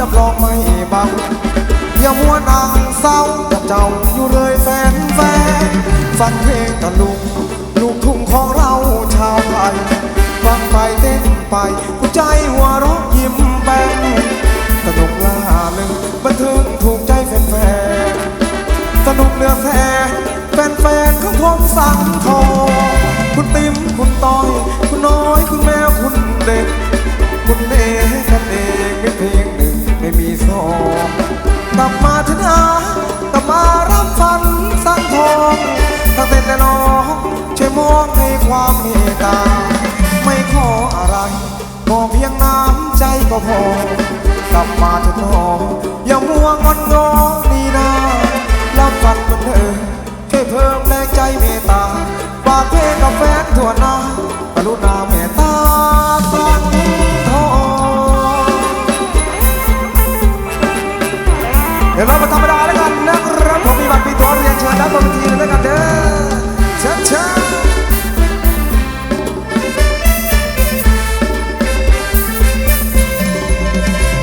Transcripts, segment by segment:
รับรองไม่เบา อย่ามัวนางเศร้ากับเจ้าอยู่เลยแฟนแฟนฟังเพลงตะลุงลูกทุ่งของเราชาวไทยฟังไปเต้นไปหัวใจหัวเร้องยิ้มแป้นสนุกล่าลึงบันเทิงถูกใจแฟนๆสนุกเนื้อแท้แฟนๆของผมสั่งทองคุณติ๋มคุณต้อย คุณน้อยคุณแมวคุณเด็ก คุณเอ ก็พอกลับมาเถอะน้องอย่ามัวงอนงอนี่นารับฟังเหมือนเดิมช่วยเพิ่มแรงใจเมตตาฝากเพลงกับแฟนทั่วหน้ากรุณาเมตตาฟังทองเดี๋ยวเรามาธรรมดาแล้วกันนะครับผมมีบัตรมีตัวเรียนเชิญนะบนเวที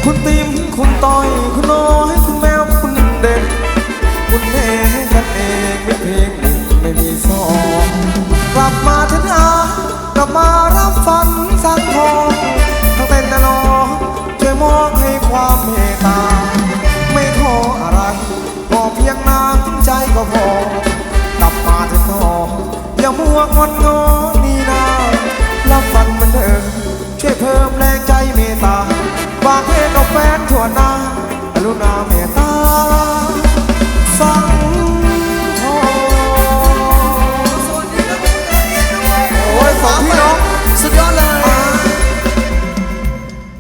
คุณติมคุณต้อยคุณน้อยคุณแมวคุณเด็กคุณเองกันเองไม่เพลงหนึ่งไม่มีสองกลับมาถึงอากลับมารับฝันสังทองทั้งเต้นและน้องช่วยมองให้ความเมตตา ไม่ขออะไรขอเพียงน้ำใจก็พอกลับมาเถอะน้องอย่ามัวงอนงอ